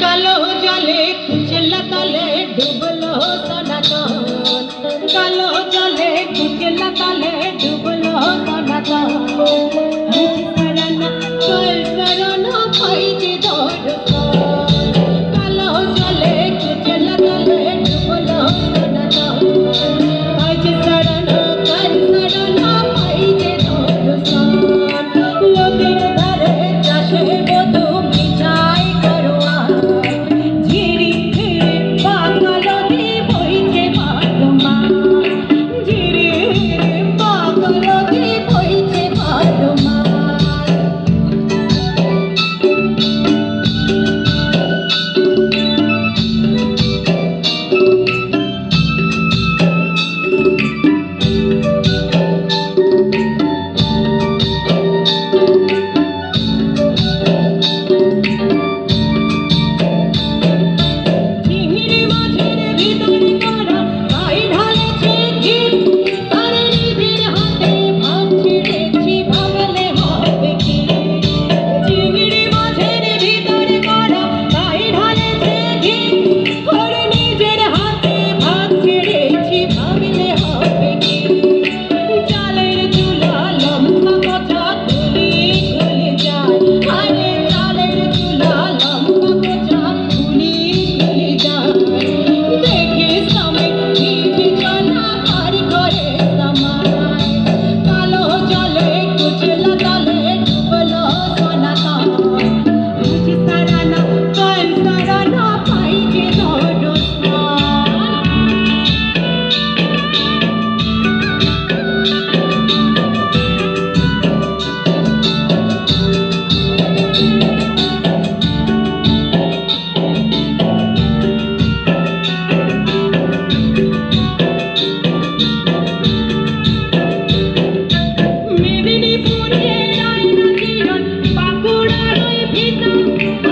কালো জলে কুচলা তলে ডুবলো সনাতন। কালো জলে কুচলা তলে ডুবলো সনাতন। Thank you.